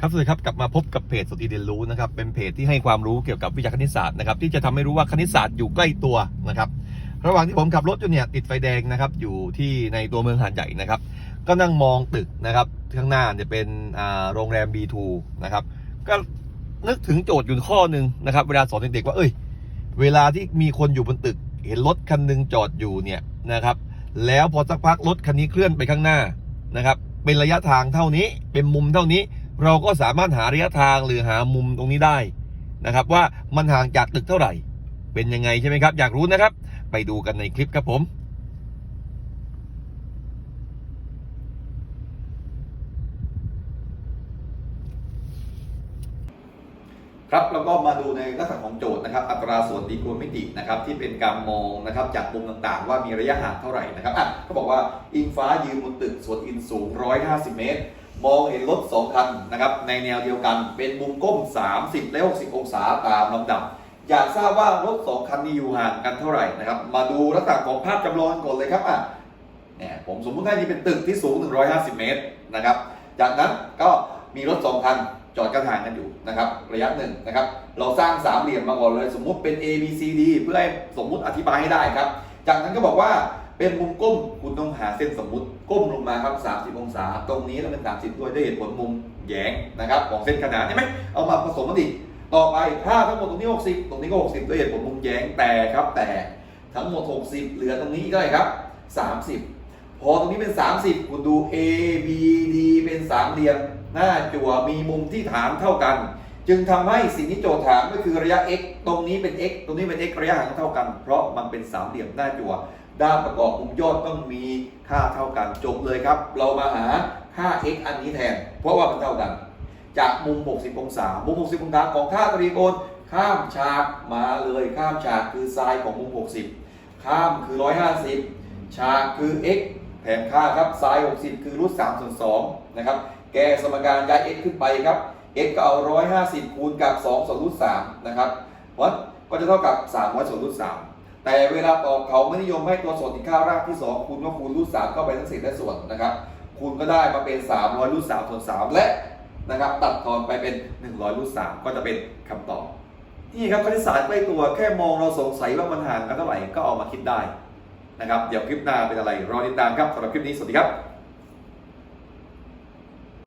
ครับสวัสดีครับกลับมาพบกับเพจสตีเรียนรู้นะครับเป็นเพจที่ให้ความรู้เกี่ยวกับวิชาคณิตศาสตร์นะครับที่จะทำให้รู้ว่าคณิตศาสตร์อยู่ใกล้ตัวนะครับระหว่างที่ผมขับรถอยู่เนี่ยติดไฟแดงนะครับอยู่ที่ในตัวเมืองหาดใหญ่นะครับก็นั่งมองตึกนะครับข้างหน้าเนี่ยเป็นโรงแรม B2 นะครับก็นึกถึงโจทย์อยู่ข้อหนึ่งนะครับเวลาสอนเด็กๆว่าเอ้ย เวลาที่มีคนอยู่บนตึก เห็นรถคันหนึงจอดอยู่เนี่ยนะครับแล้วพอสักพักรถคันนี้เคลื่อนไปข้างหน้านะครับเป็นระยะทางเท่านี้เป็นมุมเท่านี้ เราก็สามารถหาระยะทางหรือหามุมตรงนี้ได้นะครับ ว่ามันห่างจากตึกเท่าไหร่ เป็นยังไงใช่ไหมครับ อยากรู้นะครับ ไปดูกันในคลิปครับผม ครับแล้วก็มาดูในลักษณะของโจทย์นะครับ อัตราส่วนดีโกณมิตินะครับที่เป็นการมองนะครับจากมุมต่างๆ ว่ามีระยะห่างเท่าไหร่นะครับอะเขาบอกว่าอิงฟ้ายืนบนตึกส่วนอินสูง 150 เมตร มองเห็นรถ2คันนะครับในแนวเดียวกันเป็นมุมก้ม 30 และ 60 องศาตามลำดับ อยากทราบว่ารถ2คันนี้อยู่ห่างกันเท่าไหร่นะครับมาดูลักษณะของภาพจำลองก่อนเลยครับอะเนี่ยผมสมมุติว่านี่เป็นตึกที่สูง 150 เมตรนะครับจากนั้นก็มีรถ2คัน จอดกันห่างกันอยู่นะครับระยะหนึ่งนะครับเราสร้างสามเหลี่ยมมาก่อนเลย สมมุติเป็น A B C D เพื่อให้สมมุติอธิบายให้ได้ครับ จากนั้นก็บอกว่าเป็นมุมก้มคุณต้องหาเส้นสมมุติก้มลงมาครับ 30 องศา ตรงนี้ต้องเป็น 30 ด้วยได้เหตุผลมุมแยงนะครับของเส้นขนานใช่ไหมเอามาผสมกันดิต่อไปถ้าทั้งหมดตรงนี้ 60 ตรงนี้ก็ 60 ด้วยเหตุผลมุมแยงแต่ครับแต่ทั้งหมด 60 เหลือตรงนี้กเท่าไรครับ 30 พอตรงนี้เป็น 30คุณดู A B D เป็นสามเหลี่ยม หน้าจั่วมีมุมที่ฐานเท่ากัน จึงทำให้สิ่งที่โจทย์ถามก็คือระยะ x ตรงนี้เป็น x ตรงนี้เป็น x ระยะห่างเท่ากัน เพราะมันเป็นสามเหลี่ยมหน้าจั่วด้านประกอบมุมยอดต้องมีค่าเท่ากันจบเลยครับ เรามาหาค่า x อันนี้แทน เพราะว่ามันเท่ากัน จากมุม 60 องศา มุม 60 องศาของค่าตรีโกณข้ามฉากมาเลยข้ามฉากคือไซน์ของมุม 60 ข้ามคือ 150 ฉากคือ x แถมค่าครับไซน์60 คือรูท3ส่วน2นะครับ แกสมการย้าย x ขึ้นไปครับ x ก็เอา 150 คูณกับ 2 ส่วนรูท3นะครับวัดก็จะเท่ากับ 300 ส่วนรูท3แต่เวลาตอบเขาไม่นิยมให้ตัวส่วนที่ค่ารากที่ 2 คูณก็คูณรูท3เข้าไปทั้งเศษและส่วนนะครับ คูณก็ได้มาเป็น 300รูท3ส่วน3และนะครับ ตัดทอนไปเป็น 100รูท3ก็จะเป็นคำตอบนี่ครับคณิตศาสตร์ใกล้ตัวแค่มองเราสงสัยว่ามันห่างกันเท่าไหร่ก็เอามาคิดได้ นะครับ เดี๋ยวคลิปหน้าเป็นอะไร รอติดตามครับสำหรับคลิปนี้ สวัสดีครับ